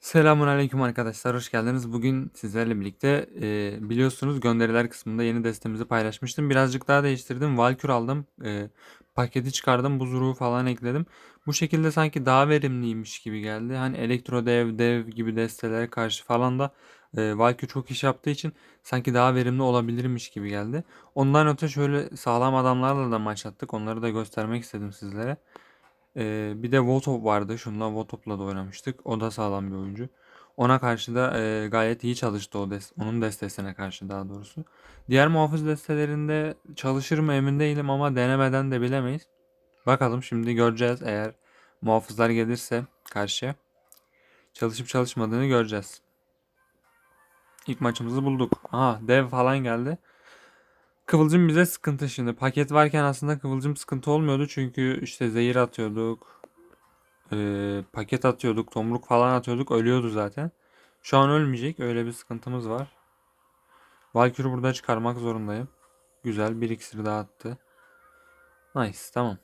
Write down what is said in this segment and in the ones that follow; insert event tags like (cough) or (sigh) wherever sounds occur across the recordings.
Selamun aleyküm arkadaşlar, hoş geldiniz. Bugün sizlerle birlikte e, biliyorsunuz gönderiler kısmında yeni destemizi paylaşmıştım. Birazcık daha değiştirdim. Valkür aldım. e, paketi çıkardım. Buz ruhu falan ekledim. Bu şekilde sanki daha verimliymiş gibi geldi. Hani elektro dev, dev gibi destelere karşı falan da e, Valkür çok iş yaptığı için sanki daha verimli olabilirmiş gibi geldi. Ondan öte şöyle sağlam adamlarla da maç attık. Onları da göstermek istedim sizlere. Ee, bir de Voltop vardı. Şundan Voltop'la da oynamıştık. O da sağlam bir oyuncu. Ona karşı da e, gayet iyi çalıştı o des onun destesine karşı daha doğrusu. Diğer muhafız destelerinde çalışır mı emin değilim ama denemeden de bilemeyiz. Bakalım şimdi göreceğiz eğer muhafızlar gelirse karşıya. Çalışıp çalışmadığını göreceğiz. İlk maçımızı bulduk. Aha dev falan geldi. Kıvılcım bize sıkıntı şimdi. Paket varken aslında kıvılcım sıkıntı olmuyordu. Çünkü işte zehir atıyorduk. Ee, paket atıyorduk. Tomruk falan atıyorduk. Ölüyordu zaten. Şu an ölmeyecek. Öyle bir sıkıntımız var. Valkyrie'yi burada çıkarmak zorundayım. Güzel. Bir iksir daha attı. Nice. Tamam.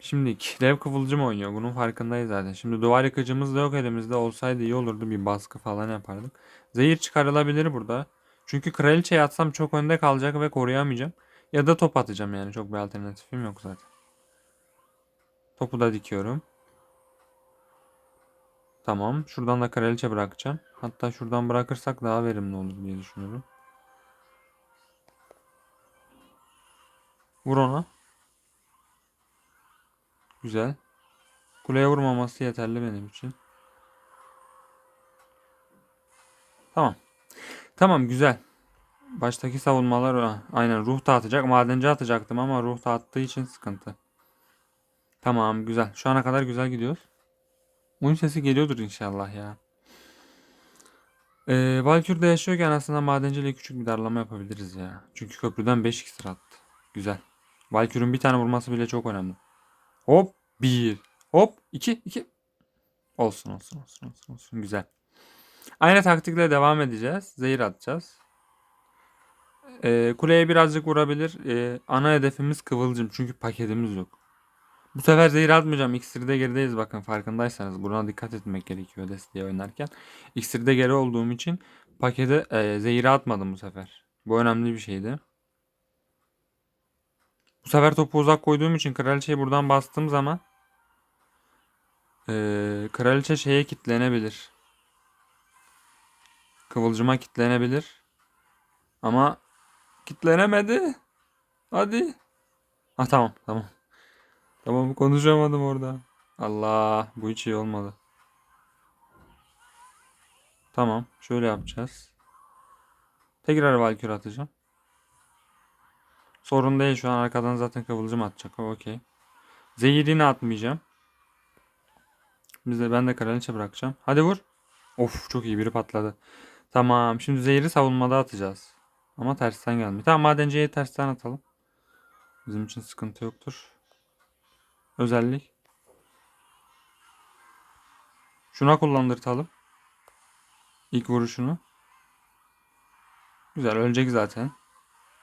Şimdi dev kıvılcım oynuyor. Bunun farkındayız zaten. Şimdi duvar yıkıcımız da yok elimizde. Olsaydı iyi olurdu. Bir baskı falan yapardık. Zehir çıkarılabilir burada. Çünkü kraliçeye atsam çok önde kalacak ve koruyamayacağım. Ya da top atacağım yani. Çok bir alternatifim yok zaten. Topu da dikiyorum. Tamam. Şuradan da kraliçe bırakacağım. Hatta şuradan bırakırsak daha verimli olur diye düşünüyorum. Vur ona. Güzel. Kuleye vurmaması yeterli benim için. Tamam. Tamam güzel. Baştaki savunmalar aynen ruh da atacak. Madenci atacaktım ama ruh da attığı için sıkıntı. Tamam güzel. Şu ana kadar güzel gidiyoruz. Oyun sesi geliyordur inşallah ya. Ee, Valkür'de yaşıyorken aslında madenciyle küçük bir darlama yapabiliriz ya. Çünkü köprüden 5 iksir attı. Güzel. Valkür'ün bir tane vurması bile çok önemli. Hop 1. Hop 2 2. Olsun olsun olsun olsun olsun. Güzel. Aynı taktikle devam edeceğiz. Zehir atacağız. Ee, kuleye birazcık vurabilir. Ee, ana hedefimiz kıvılcım. Çünkü paketimiz yok. Bu sefer zehir atmayacağım. İksirde gerideyiz bakın farkındaysanız. Buna dikkat etmek gerekiyor desteği oynarken. İksirde geri olduğum için pakete e, zehiri atmadım bu sefer. Bu önemli bir şeydi. Bu sefer topu uzak koyduğum için kraliçeyi buradan bastığım zaman e, kraliçe şeye kitlenebilir. Kıvılcıma kitlenebilir. Ama kitlenemedi. Hadi. Ha tamam tamam. Tamam konuşamadım orada. Allah bu hiç iyi olmadı. Tamam şöyle yapacağız. Tekrar Valkür atacağım. Sorun değil şu an arkadan zaten kıvılcım atacak. Okey. Zehirini atmayacağım. Bize ben de kraliçe bırakacağım. Hadi vur. Of çok iyi biri patladı. Tamam şimdi zehri savunmada atacağız. Ama tersten gelmiyor. Tamam madenciye tersten atalım. Bizim için sıkıntı yoktur. Özellik. Şuna kullandırtalım. İlk vuruşunu. Güzel ölecek zaten.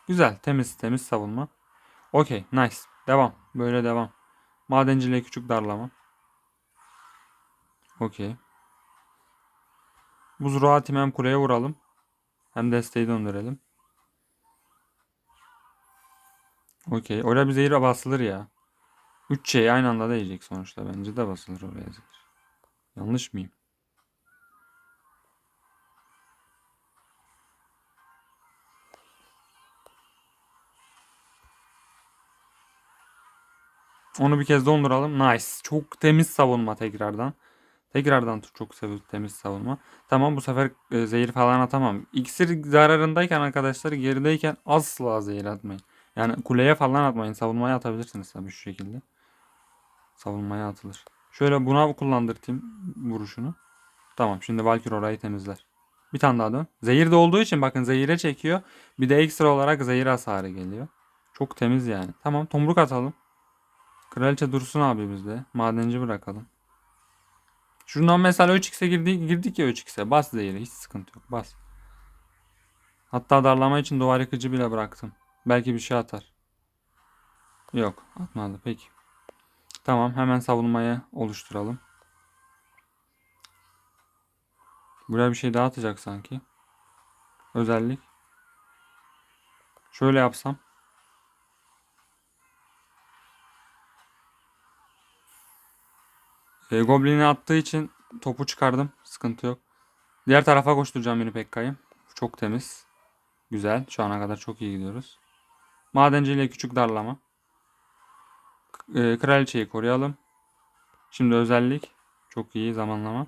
Güzel temiz temiz savunma. Okey nice. Devam. Böyle devam. Madenciyle küçük darlama. Okey. Buz rahatim hem kuleye vuralım. Hem desteği döndürelim. Okey. Oraya bir zehir basılır ya. 3 şey aynı anda da yiyecek sonuçta. Bence de basılır oraya zehir. Yanlış mıyım? Onu bir kez donduralım. Nice. Çok temiz savunma tekrardan. Tekrardan çok seviyor temiz savunma. Tamam bu sefer e, zehir falan atamam. İksir zararındayken arkadaşlar gerideyken asla zehir atmayın. Yani kuleye falan atmayın. Savunmaya atabilirsiniz tabii şu şekilde. Savunmaya atılır. Şöyle buna kullandırtayım vuruşunu. Tamam şimdi Valkyrie orayı temizler. Bir tane daha dön. Zehir de olduğu için bakın zehire çekiyor. Bir de ekstra olarak zehir hasarı geliyor. Çok temiz yani. Tamam tomruk atalım. Kraliçe dursun abi bizde. Madenci bırakalım. Şuradan mesela 3x'e girdik, girdik ya 3x'e. Bas zehiri. Hiç sıkıntı yok. Bas. Hatta darlama için duvar yıkıcı bile bıraktım. Belki bir şey atar. Yok atmadı. Peki. Tamam hemen savunmayı oluşturalım. Buraya bir şey daha atacak sanki. Özellik. Şöyle yapsam. E, Goblin'i attığı için topu çıkardım. Sıkıntı yok. Diğer tarafa koşturacağım yine Pekka'yı. Çok temiz. Güzel. Şu ana kadar çok iyi gidiyoruz. Madenci ile küçük darlama. E, kraliçeyi koruyalım. Şimdi özellik. Çok iyi zamanlama.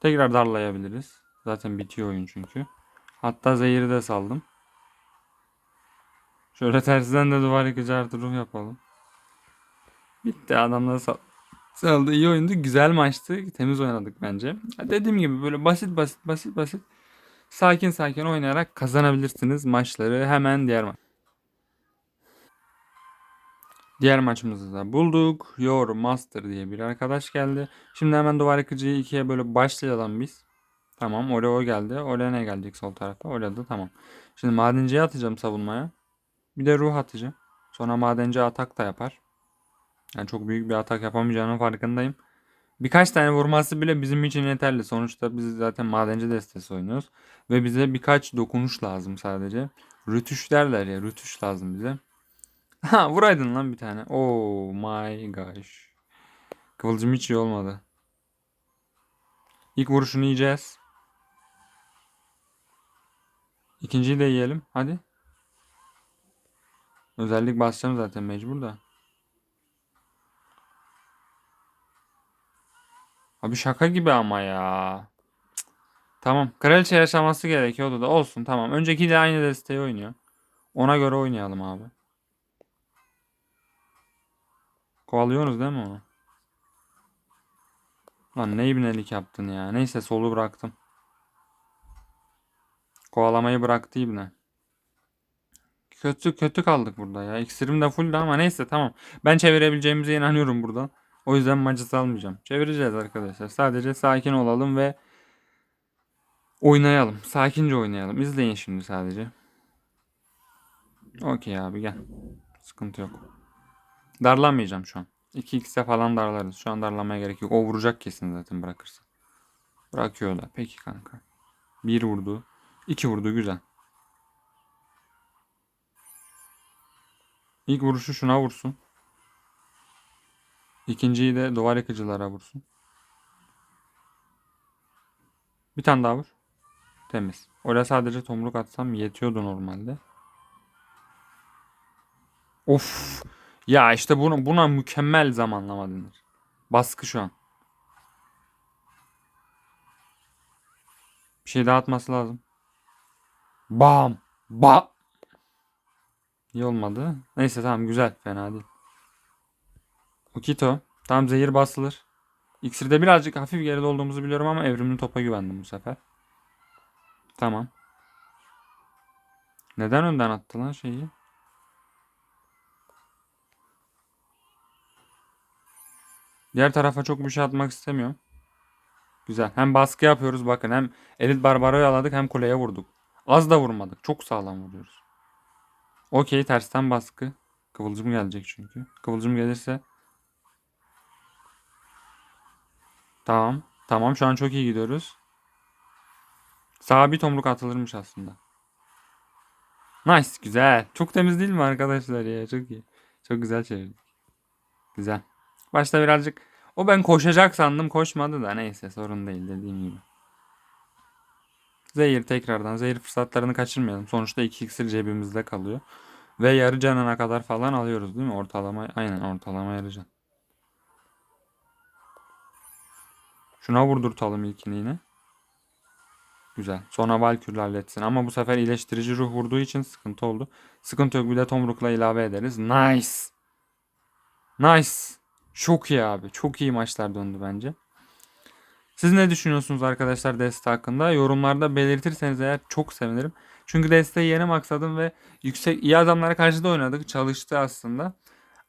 Tekrar darlayabiliriz. Zaten bitiyor oyun çünkü. Hatta zehiri de saldım. Şöyle tersinden de duvar yıkıcı artı yapalım. Bitti adamlar sal saldı. İyi oyundu. Güzel maçtı. Temiz oynadık bence. Dediğim gibi böyle basit basit basit basit sakin sakin oynayarak kazanabilirsiniz maçları. Hemen diğer maç. Diğer maçımızı da bulduk. Your Master diye bir arkadaş geldi. Şimdi hemen duvar yıkıcıyı ikiye böyle başlayalım biz. Tamam oraya o geldi. Oraya ne gelecek sol tarafa? Oraya da tamam. Şimdi madenciye atacağım savunmaya. Bir de ruh atacağım. Sonra madenci atak da yapar. Yani çok büyük bir atak yapamayacağının farkındayım. Birkaç tane vurması bile bizim için yeterli. Sonuçta biz zaten madenci destesi oynuyoruz. Ve bize birkaç dokunuş lazım sadece. Rütüş derler ya. Rütüş lazım bize. (laughs) Ha vuraydın lan bir tane. Oh my gosh. Kıvılcım hiç iyi olmadı. İlk vuruşunu yiyeceğiz. İkinciyi de yiyelim. Hadi. Özellik basacağım zaten mecbur da. Abi şaka gibi ama ya. Tamam. Kraliçe yaşaması gerekiyordu da olsun tamam. Önceki de aynı desteği oynuyor. Ona göre oynayalım abi. Kovalıyorsunuz değil mi onu? Lan ne ibnelik yaptın ya. Neyse solu bıraktım. Kovalamayı bıraktı ibne. Kötü kötü kaldık burada ya. İksirim de fulldü ama neyse tamam. Ben çevirebileceğimize inanıyorum buradan. O yüzden maçı salmayacağım. Çevireceğiz arkadaşlar. Sadece sakin olalım ve oynayalım. Sakince oynayalım. İzleyin şimdi sadece. Okey abi gel. Sıkıntı yok. Darlamayacağım şu an. 2x'e falan darlarız. Şu an darlamaya gerek yok. O vuracak kesin zaten bırakırsa. Bırakıyor da. Peki kanka. Bir vurdu. iki vurdu. Güzel. İlk vuruşu şuna vursun. İkinciyi de duvar yıkıcılara vursun. Bir tane daha vur. Temiz. Oraya sadece tomruk atsam yetiyordu normalde. Of. Ya işte buna, buna mükemmel zamanlama denir. Baskı şu an. Bir şey daha atması lazım. Bam. Ba. İyi olmadı. Neyse tamam güzel. Fena değil. Okito. Tamam zehir basılır. İksirde birazcık hafif geride olduğumuzu biliyorum ama evrimli topa güvendim bu sefer. Tamam. Neden önden attı lan şeyi? Diğer tarafa çok bir şey atmak istemiyorum. Güzel. Hem baskı yapıyoruz bakın. Hem elit barbaroyu aladık hem kuleye vurduk. Az da vurmadık. Çok sağlam vuruyoruz. Okey tersten baskı. Kıvılcım gelecek çünkü. Kıvılcım gelirse. Tamam. Tamam şu an çok iyi gidiyoruz. Sağa bir tomruk atılırmış aslında. Nice güzel. Çok temiz değil mi arkadaşlar ya? Çok iyi. Çok güzel çevirdik. Güzel. Başta birazcık o ben koşacak sandım koşmadı da neyse sorun değil dediğim gibi. Zehir tekrardan zehir fırsatlarını kaçırmayalım. Sonuçta 2 iksir cebimizde kalıyor. Ve yarı canına kadar falan alıyoruz değil mi? Ortalama aynen ortalama yarı can. Şuna vurdurtalım ilkini yine. Güzel. Sonra Valkür'le halletsin. Ama bu sefer iyileştirici ruh vurduğu için sıkıntı oldu. Sıkıntı yok. Bir de Tomruk'la ilave ederiz. Nice. Nice. Çok iyi abi. Çok iyi maçlar döndü bence. Siz ne düşünüyorsunuz arkadaşlar deste hakkında? Yorumlarda belirtirseniz eğer çok sevinirim. Çünkü desteği yeni maksadım ve yüksek iyi adamlara karşı da oynadık. Çalıştı aslında.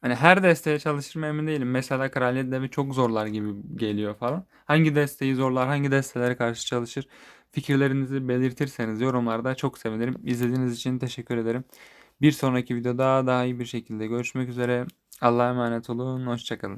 Hani her desteğe çalışır mı emin değilim. Mesela Kraliyet Devi çok zorlar gibi geliyor falan. Hangi desteği zorlar, hangi destelere karşı çalışır? Fikirlerinizi belirtirseniz yorumlarda çok sevinirim. İzlediğiniz için teşekkür ederim. Bir sonraki videoda daha iyi bir şekilde görüşmek üzere. Allah'a emanet olun. Hoşçakalın.